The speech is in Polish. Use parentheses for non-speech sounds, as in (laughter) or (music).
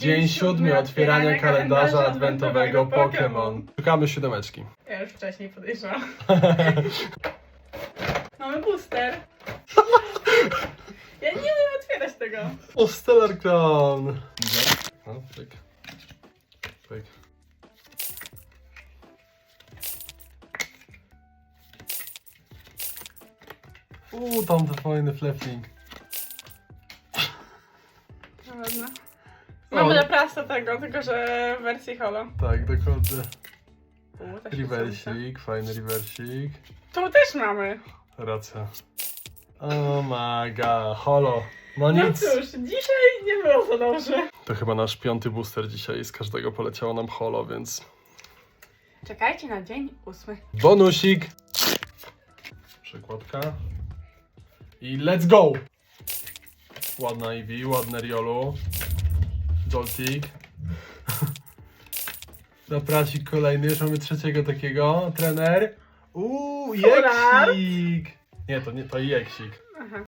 Dzień siódmy otwierania kalendarza adwentowego Pokémon. Szukamy siódemeczki. Ja już wcześniej podejrzałam. (laughs) Mamy booster. Ja nie umiem otwierać tego. O, Stellar Crown! O, pyk. Pyk. Uuu, tam to fajny flepling. No. Mamy na prasa tego, tylko że w wersji holo. Tak, dokładnie. U, fajny reversik. Tu też mamy. Racja. Oh my god, holo. No No nic. cóż, dzisiaj nie było za dobrze. To chyba nasz piąty booster dzisiaj, z każdego poleciało nam holo, więc... Czekajcie na dzień ósmy. Bonusik! Przykładka. I let's go! Ładna Eevee, ładne Riolu. Joltik. (laughs) Zaprasik kolejny, już mamy trzeciego takiego. Trener. Uuu. Jeksik! Nie, to nie, to Jeksik.